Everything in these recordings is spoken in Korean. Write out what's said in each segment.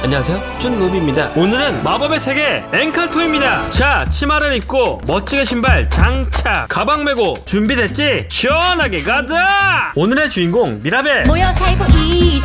안녕하세요 쭌노비입니다 오늘은 마법의 세계 엔칸토입니다 자 치마를 입고 멋지게 신발 장착 가방 메고 준비됐지? 시원하게 가자 오늘의 주인공 미라벨 모여 살고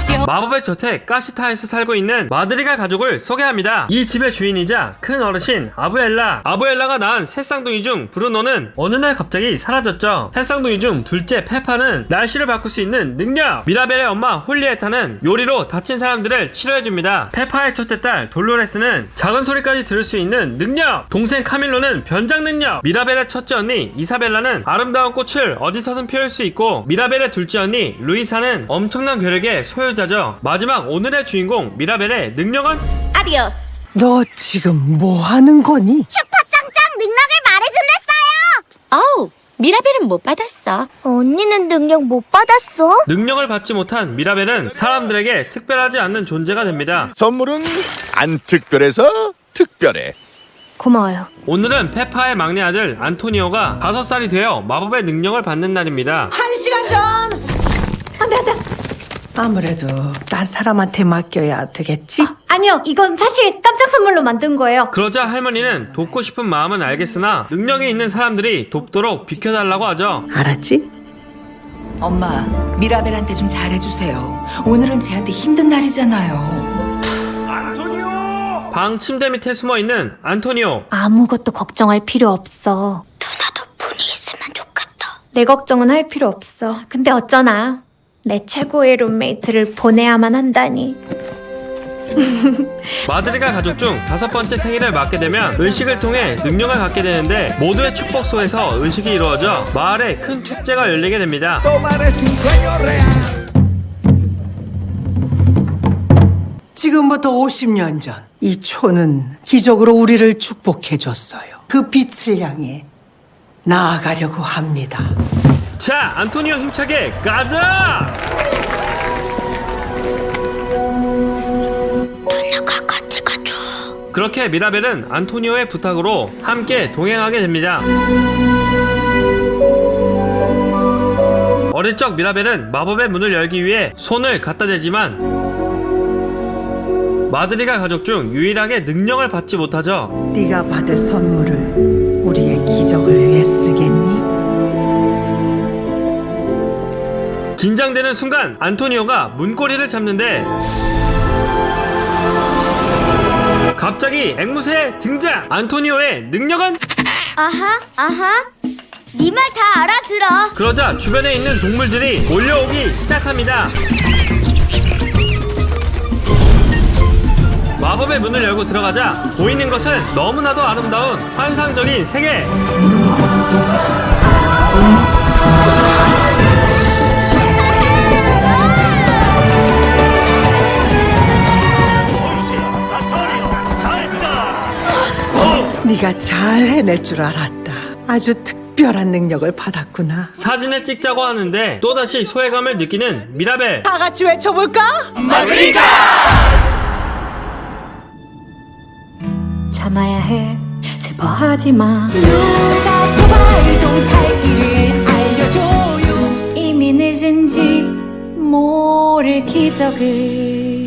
있죠. 마법의 저택 까시타에서 살고 있는 마드리갈 가족을 소개합니다. 이 집의 주인이자 큰 어르신 아부엘라. 아부엘라가 낳은 새 쌍둥이 중 브루노는 어느 날 갑자기 사라졌죠. 새 쌍둥이 중 둘째 페파는 날씨를 바꿀 수 있는 능력. 미라벨의 엄마 홀리에타는 요리로 다친 사람들을 치료해줍니다. 페 파의 첫째 딸 돌로레스는 작은 소리까지 들을 수 있는 능력. 동생 카밀로는 변장 능력. 미라벨의 첫째 언니 이사벨라는 아름다운 꽃을 어디서든 피울 수 있고 미라벨의 둘째 언니 루이사는 엄청난 괴력의 소유자죠. 마지막 오늘의 주인공 미라벨의 능력은 아디오스. 너 지금 뭐 하는 거니? 슈퍼짱짱 능력을 말해준댔어요. 어우, 미라벨은 못 받았어. 언니는 능력 못 받았어? 능력을 받지 못한 미라벨은 사람들에게 특별하지 않는 존재가 됩니다. 선물은 안 특별해서 특별해. 고마워요. 오늘은 페파의 막내 아들 안토니오가 5살이 되어 마법의 능력을 받는 날입니다. 한 시간 전! 안 돼, 안 돼! 아무래도 딴 사람한테 맡겨야 되겠지? 아니요, 이건 사실 깜짝 선물로 만든 거예요. 그러자 할머니는 돕고 싶은 마음은 알겠으나 능력이 있는 사람들이 돕도록 비켜달라고 하죠. 알았지? 엄마, 미라벨한테 좀 잘해주세요. 오늘은 쟤한테 힘든 날이잖아요. 방 침대 밑에 숨어 있는 안토니오. 아무것도 걱정할 필요 없어. 누나도 분이 있으면 좋겠다. 내 걱정은 할 필요 없어. 근데 어쩌나. 내 최고의 룸메이트를 보내야만 한다니. 마드리갈 가족 중 다섯 번째 생일을 맞게 되면 의식을 통해 능력을 갖게 되는데 모두의 축복 속에서 의식이 이루어져 마을에 큰 축제가 열리게 됩니다. 지금부터 50년 전, 이 촌은 기적으로 우리를 축복해줬어요. 그 빛을 향해 나아가려고 합니다. 자, 안토니오 힘차게 가자! 그렇게 미라벨은 안토니오의 부탁으로 함께 동행하게 됩니다. 어릴 적 미라벨은 마법의 문을 열기 위해 손을 갖다 대지만 마드리갈 가족 중 유일하게 능력을 받지 못하죠. 네가 받을 선물을 우리의 기적을 위해 쓰겠니? 긴장되는 순간 안토니오가 문고리를 잡는데 갑자기 앵무새 등장! 안토니오의 능력은? 아하, 아하. 네 말 다 알아들어. 그러자 주변에 있는 동물들이 몰려오기 시작합니다. 마법의 문을 열고 들어가자 보이는 것은 너무나도 아름다운 환상적인 세계. 네가 잘 해낼 줄 알았다. 아주 특별한 능력을 받았구나. 사진을 찍자고 하는데 또다시 소외감을 느끼는 미라벨. 다 같이 외쳐볼까? 참아야 해. 슬퍼하지 마. 누가 제발 좀 살기를 알려줘요. 이미 늦은지 모를 기적을.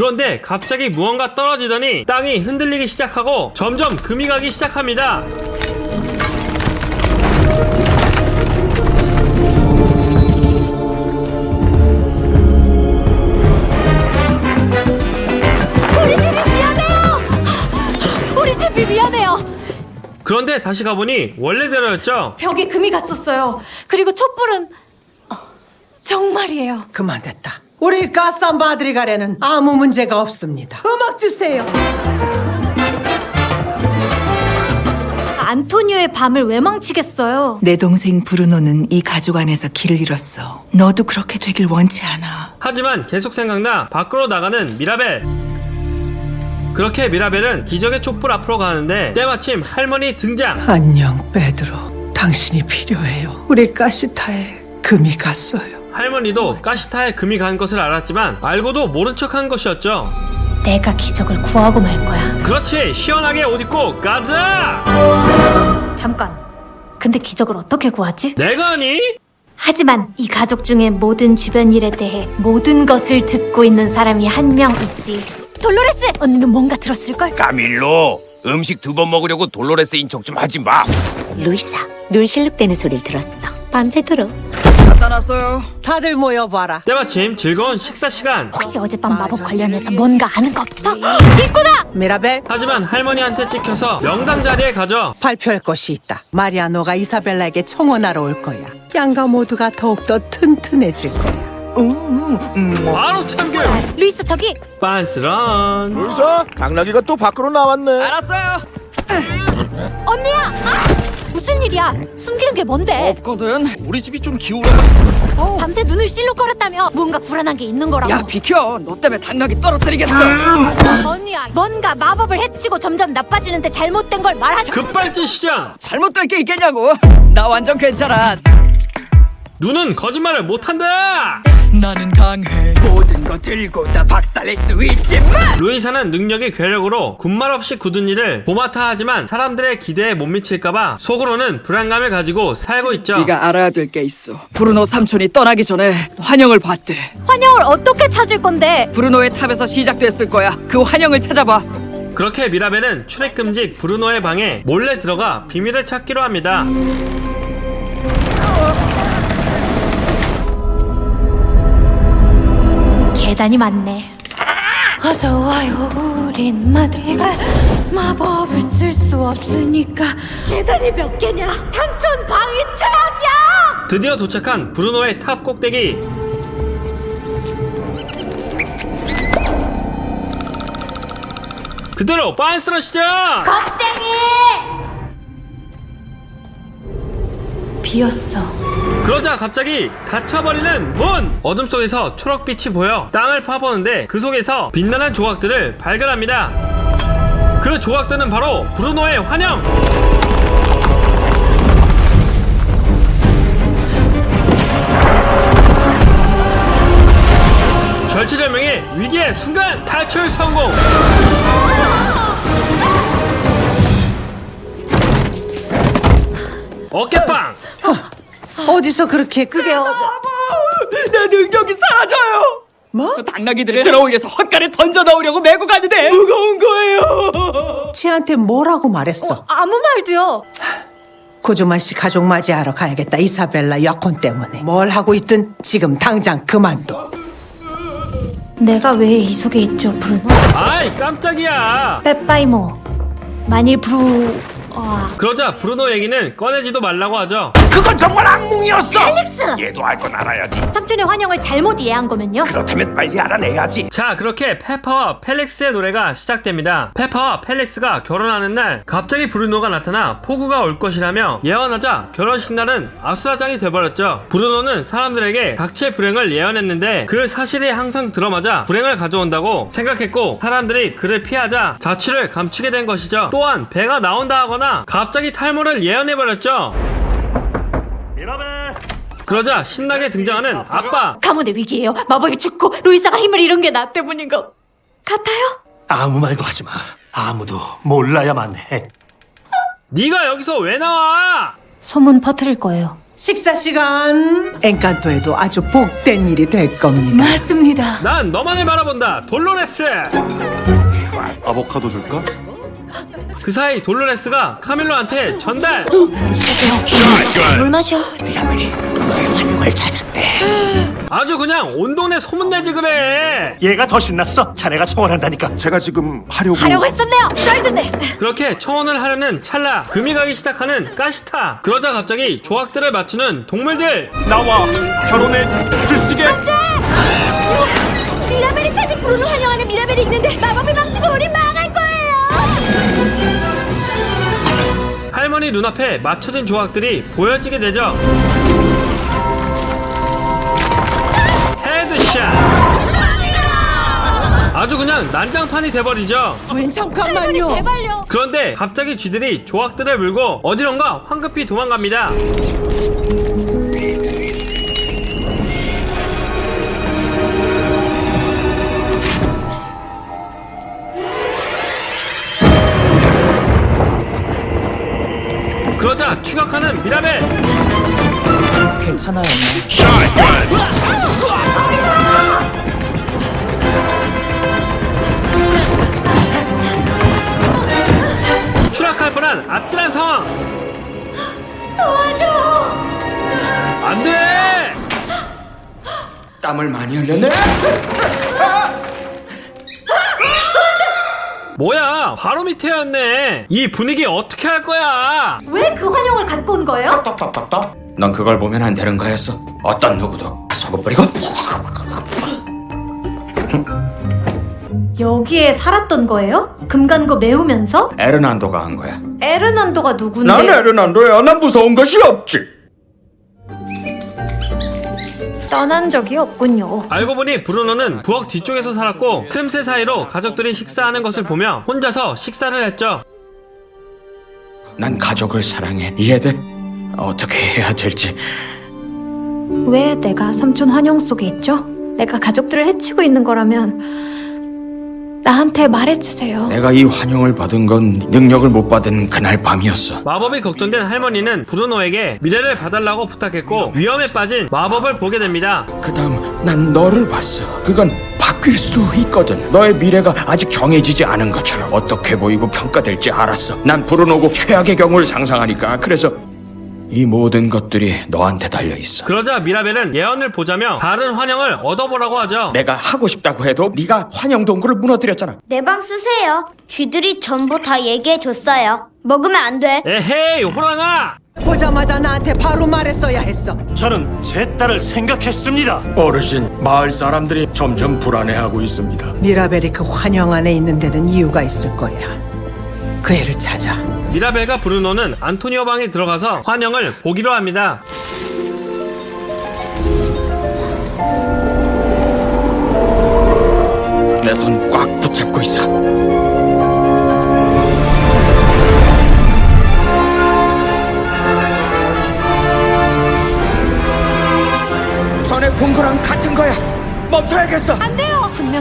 그런데 갑자기 무언가 떨어지더니 땅이 흔들리기 시작하고 점점 금이 가기 시작합니다. 우리 집이 미안해요. 우리 집이 미안해요. 그런데 다시 가보니 원래대로였죠. 벽에 금이 갔었어요. 그리고 촛불은 어, 정말이에요. 그만됐다. 우리 가쌈 바드리가레는 아무 문제가 없습니다. 음악 주세요. 안토니오의 밤을 왜 망치겠어요? 내 동생 브루노는 이 가족 안에서 길을 잃었어. 너도 그렇게 되길 원치 않아. 하지만 계속 생각나 밖으로 나가는 미라벨. 그렇게 미라벨은 기적의 촛불 앞으로 가는데 때마침 할머니 등장. 안녕, 베드로. 당신이 필요해요. 우리 가시타에 금이 갔어요. 할머니도 가시타에 금이 간 것을 알았지만 알고도 모른 척한 것이었죠. 내가 기적을 구하고 말 거야. 그렇지 시원하게 옷 입고 가자. 잠깐. 근데 기적을 어떻게 구하지? 내가 아니? 하지만 이 가족 중에 모든 주변 일에 대해 모든 것을 듣고 있는 사람이 한 명 있지. 돌로레스! 언니는 뭔가 들었을 걸? 까밀로 음식 두 번 먹으려고 돌로레스 인척 좀 하지 마. 루이사, 눈 실룩대는 소리를 들었어. 밤새도록. 다들 모여봐라. 때마침 즐거운 식사 시간. 혹시 어젯밤 마법 관련해서 뭔가 아는 거 없어? 있구나! 미라벨, 하지만 할머니한테 찍혀서 명당 자리에 가죠. 발표할 것이 있다. 마리아노가 이사벨라에게 청혼하러 올 거야. 양가 모두가 더욱더 튼튼해질 거야. 바로 참교육. 루이스 저기! 빤스런. 여기서 당나귀가 또 밖으로 나왔네. 언니야! 아! 무슨 일이야? 숨기는 게 뭔데? 우리 집이 좀 기울어. 밤새 눈을 실룩거렸다며 뭔가 불안한 게 있는 거라고. 야, 비켜! 너 때문에 당나귀 떨어뜨리겠어! 언니야, 뭔가 마법을 해치고 점점 나빠지는데 잘못된 걸 말하지. 급발진 시장. 잘못될 게 있겠냐고! 나 완전 괜찮아! 눈은 거짓말을 못한다. 나는 강해! 모든 거 들고 다 박살낼 수 있지만! 루이사는 능력이 괴력으로 군말 없이 굳은 일을 보마타 하지만 사람들의 기대에 못 미칠까봐 속으로는 불안감을 가지고 살고 있죠. 네가 알아야 될 게 있어. 브루노 삼촌이 떠나기 전에 환영을 받대. 환영을 어떻게 찾을 건데? 브루노의 탑에서 시작됐을 거야. 그 환영을 찾아봐. 그렇게 미라벨은 출입 금지 브루노의 방에 몰래 들어가 비밀을 찾기로 합니다. 계단이 많네. 어서 와요, 우린 마드리가 마법을 쓸 수 없으니까 계단이 몇 개냐? 삼촌 방이 최악이야! 드디어 도착한 브루노의 탑 꼭대기. 그대로 빤스러 시작! 겁쟁이! 비었어. 그러자 갑자기 닫혀버리는 문! 어둠 속에서 초록빛이 보여 땅을 파보는데 그 속에서 빛나는 조각들을 발견합니다. 그 조각들은 바로 브루노의 환영! 절체절명의 위기의 순간 탈출 성공! 어깨빵! 어디서 그렇게 그게 어... 내 능력이 사라져요! 뭐? 당나귀들을 들어 올려서 헛간에 던져 넣으려고 메고 가는데 무거운 거예요! 쟤한테 뭐라고 말했어? 아무 말도요. 고주만 씨 가족 맞이하러 가야겠다. 이사벨라 약혼 때문에. 뭘 하고 있든 지금 당장 그만둬. 내가 왜 이 속에 있죠, 브루노? 아이 깜짝이야! 빼빠이모. 만일 브루... 아... 그러자 브루노 얘기는 꺼내지도 말라고 하죠. 그건 정말 악몽이었어. 펠릭스! 얘도 알건 알아야지. 삼촌의 환영을 잘못 이해한 거면요? 그렇다면 빨리 알아내야지. 자, 그렇게 페퍼와 펠릭스의 노래가 시작됩니다. 페퍼와 펠릭스가 결혼하는 날, 갑자기 브루노가 나타나 폭우가 올 것이라며 예언하자 결혼식 날은 아수라장이 돼버렸죠. 브루노는 사람들에게 닥칠 불행을 예언했는데 그 사실이 항상 들어맞아 불행을 가져온다고 생각했고 사람들이 그를 피하자 자취를 감추게 된 것이죠. 또한 배가 나온다 하거나 갑자기 탈모를 예언해버렸죠. 그러자 신나게 등장하는 아빠 가문의 위기예요. 마법이 죽고 루이사가 힘을 잃은 게 나 때문인 것 같아요. 아무 말도 하지 마. 아무도 몰라야만 해. 네가 여기서 왜 나와? 소문 퍼뜨릴 거예요. 식사 시간. 엔칸토에도 아주 복된 일이 될 겁니다. 맞습니다. 난 너만을 바라본다 돌로레스 아보카도 줄까? 그 사이 돌로레스가 카밀로한테 전달 물 마셔. 아주 그냥 온 동네 소문내지 그래 얘가 더 신났어. 자네가 청혼한다니까. 제가 지금 하려고. 하려고 했었네요. 쩔드네. 그렇게 청혼을 하려는 찰나 금이 가기 시작하는 까시타 그러자 갑자기 조각들을 맞추는 동물들 나와 결혼해 줄시게. 미라벨이까지 브루노 환영하는 미라벨이 있는데 마법을 망치고 우린 망 할머니 눈앞에 맞춰진 조각들이 보여지게 되죠 헤드샷 아주 그냥 난장판이 돼버리죠 웬 잠깐만요. 그런데 갑자기 쥐들이 조각들을 물고 어디론가 황급히 도망갑니다. 괜찮아요 추락할 뻔한 아찔한 상황 도와줘! 안돼 땀을 많이 흘렸네. 뭐야 바로 밑에였네 이 분위기 어떻게 할 거야 왜 그 환영을 갖고 온 거예요? 떡떡떡떡. 넌 그걸 보면 안 되는 거였어. 어떤 누구도 속을 뿌리고 여기에 살았던 거예요? 금간거 메우면서? 에르난도가 한 거야. 에르난도가 누군데? 난 에르난도야. 난 무서운 것이 없지. 떠난 적이 없군요. 알고 보니 브루노는 부엌 뒤쪽에서 살았고 틈새 사이로 가족들이 식사하는 것을 보며 혼자서 식사를 했죠. 난 가족을 사랑해. 이해돼? 어떻게 해야 될지. 왜 내가 삼촌 환영 속에 있죠? 내가 가족들을 해치고 있는 거라면 나한테 말해주세요. 내가 이 환영을 받은 건 능력을 못 받은 그날 밤이었어. 마법이 걱정된 할머니는 브루노에게 미래를 봐달라고 부탁했고 위험에 빠진 마법을 보게 됩니다. 그 다음 난 너를 봤어. 그건 바뀔 수도 있거든. 너의 미래가 아직 정해지지 않은 것처럼 어떻게 보이고 평가될지 알았어. 난 불어오고 최악의 경우를 상상하니까. 그래서 이 모든 것들이 너한테 달려 있어. 그러자 미라벨은 예언을 보자며 다른 환영을 얻어보라고 하죠. 내가 하고 싶다고 해도 네가 환영 동굴을 무너뜨렸잖아. 내 방 쓰세요. 쥐들이 전부 다 얘기해 줬어요. 먹으면 안 돼. 에헤이 호랑아! 보자마자 나한테 바로 말했어야 했어. 저는 제 딸을 생각했습니다. 어르신, 마을 사람들이 점점 불안해하고 있습니다. 미라벨이 그 환영 안에 있는 데는 이유가 있을 거야. 그 애를 찾아. 미라벨과 브루노는 안토니오 방에 들어가서 환영을 보기로 합니다. 내 손 꽉 붙잡고 있어. 전에 본 거랑 같은 거야. 멈춰야겠어. 안 돼요!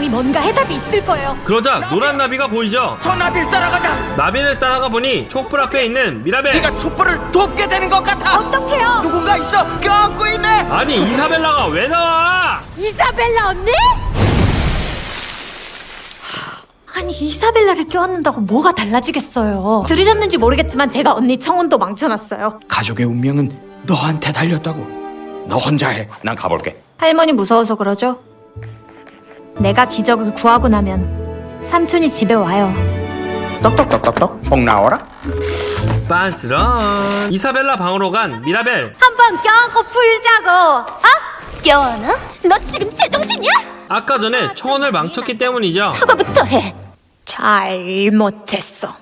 분명히 뭔가 해답이 있을 거예요. 그러자 노란 나비가 보이죠. 저 나비를 따라가자. 나비를 따라가 보니 촛불 앞에 있는 미라벨. 네가 촛불을 돕게 되는 것 같아. 어떡해요? 누군가 있어. 껴안고 있네. 아니 이사벨라가 왜 나와? 이사벨라 언니? 아니 이사벨라를 껴안는다고 뭐가 달라지겠어요. 들으셨는지 모르겠지만 제가 언니 청혼도 망쳐놨어요. 가족의 운명은 너한테 달렸다고. 너 혼자 해. 난 가볼게. 할머니 무서워서 그러죠? 내가 기적을 구하고 나면 삼촌이 집에 와요. 떡떡떡떡떡. 꼭 나와라. 빤스런. 이사벨라 방으로 간 미라벨. 한번 껴안고 풀자고. 어? 껴안아? 너 지금 제정신이야? 아까 전에 청혼을 망쳤기 때문이죠. 사과부터 해. 잘못했어.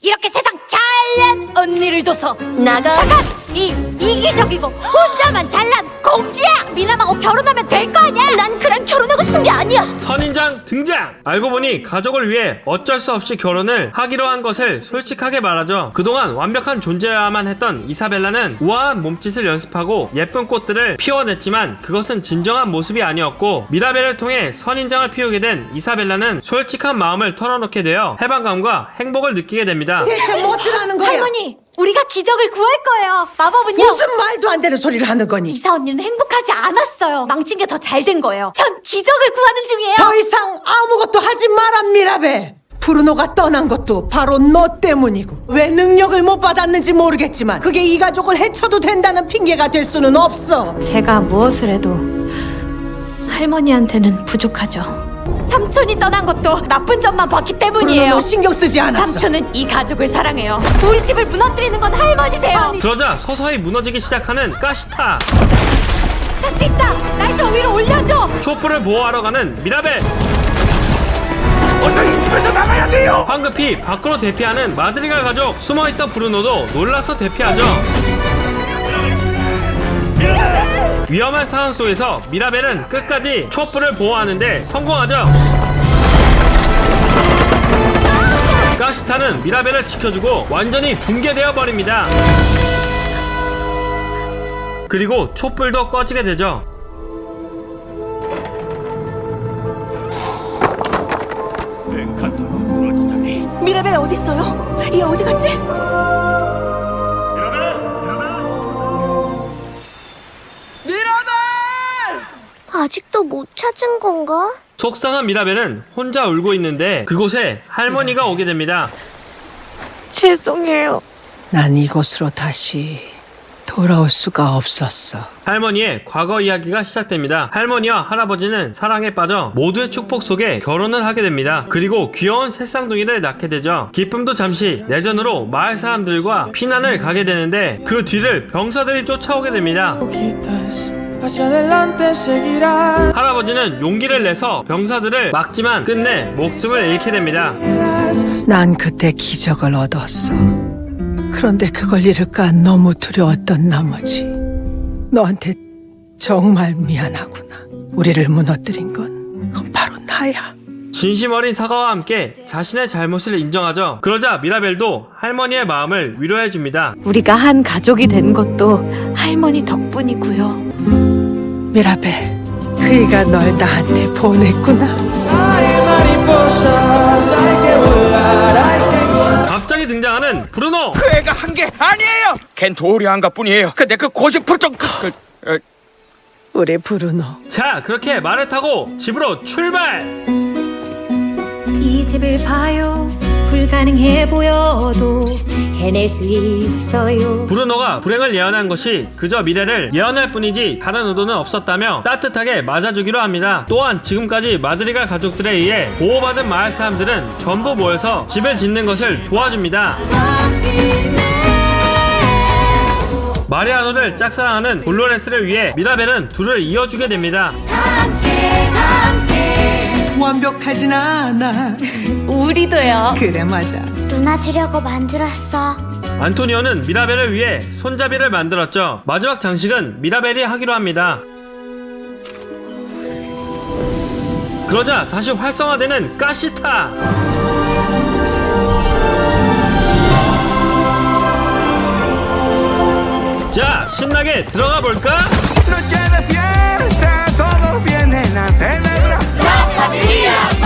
이렇게 세상 잘난 언니를 둬서 나가. 잠깐! 이 이기적이고 혼자만 잘난 공주야! 미나마고 결혼하면 될 거 아니야! 난 그랑 결혼하고 싶은 게 아니야. 선인장 등장! 알고 보니 가족을 위해 어쩔 수 없이 결혼을 하기로 한 것을 솔직하게 말하죠. 그동안 완벽한 존재여야만 했던 이사벨라는 우아한 몸짓을 연습하고 예쁜 꽃들을 피워냈지만 그것은 진정한 모습이 아니었고 미라벨을 통해 선인장을 피우게 된 이사벨라는 솔직한 마음을 털어놓게 되어 해방감과 행복을 느끼게 됩니다. 대체 뭐라는 거야? 할머니, 우리가 기적을 구할 거예요. 마법은요. 무슨 말도 안 되는 소리를 하는 거니? 이사 언니는 행복하지 않았어요. 망친 게 더 잘 된 거예요. 전 기적을 구하는 중이에요. 더 이상 아무것도 하지 마라 미라벨. 브루노가 떠난 것도 바로 너 때문이고 왜 능력을 못 받았는지 모르겠지만 그게 이 가족을 해쳐도 된다는 핑계가 될 수는 없어. 제가 무엇을 해도 할머니한테는 부족하죠. 삼촌이 떠난 것도 나쁜 점만 봤기 때문이에요. 브루노는 신경 쓰지 않았어. 삼촌은 이 가족을 사랑해요. 우리 집을 무너뜨리는 건 할머니세요. 그러자 서서히 무너지기 시작하는 가시타. 할수 있다. 날저 위로 올려줘. 촛불을 보호하러 가는 미라벨. 황급히 밖으로 대피하는 마드리갈 가족 숨어있던 브루노도 놀라서 대피하죠 위험한 상황 속에서 미라벨은 끝까지 촛불을 보호하는데 성공하죠 가시타는 미라벨을 지켜주고 완전히 붕괴되어 버립니다 그리고 촛불도 꺼지게 되죠. 미라벨 어디 있어요? 얘 어디 갔지? 아직도 못 찾은 건가? 속상한 미라벨은 혼자 울고 있는데 그곳에 할머니가 오게 됩니다. 죄송해요. 난 이곳으로 다시 돌아올 수가 없었어. 할머니의 과거 이야기가 시작됩니다. 할머니와 할아버지는 사랑에 빠져 모두의 축복 속에 결혼을 하게 됩니다. 그리고 귀여운 새쌍둥이를 낳게 되죠. 기쁨도 잠시 내전으로 마을 사람들과 피난을 가게 되는데 그 뒤를 병사들이 쫓아오게 됩니다. 할아버지는 용기를 내서 병사들을 막지만 끝내 목숨을 잃게 됩니다. 난 그때 기적을 얻었어. 그런데 그걸 잃을까 너무 두려웠던 나머지 너한테 정말 미안하구나. 우리를 무너뜨린 건 그건 바로 나야. 진심 어린 사과와 함께 자신의 잘못을 인정하죠. 그러자 미라벨도 할머니의 마음을 위로해 줍니다. 우리가 한 가족이 된 것도 할머니 덕분이고요. 미라벨, 그이가 널 나한테 보냈구나. 갑자기 등장하는 브루노! 그 애가 한 게 아니에요. 걘 도리 한것 뿐이에요. 근데 그 고집불통 그, 그, 어, 우리 브루노. 자, 그렇게 말을 타고 집으로 출발! 이 집을 봐요. 불가능해 보여도 해낼 수 있어요. 브루노가 불행을 예언한 것이 그저 미래를 예언할 뿐이지 다른 의도는 없었다며 따뜻하게 맞아주기로 합니다. 또한 지금까지 마드리갈 가족들에 의해 보호받은 마을 사람들은 전부 모여서 집을 짓는 것을 도와줍니다. 마리아노를 짝사랑하는 돌로레스를 위해 미라벨은 둘을 이어주게 됩니다. 완벽하진 않아. 우리도요. 그래 맞아. 누나 주려고 만들었어. 안토니오는 미라벨을 위해 손잡이를 만들었죠. 마지막 장식은 미라벨이 하기로 합니다. 그러자 다시 활성화되는 까시타! 자, 신나게 들어가 볼까? Bahia!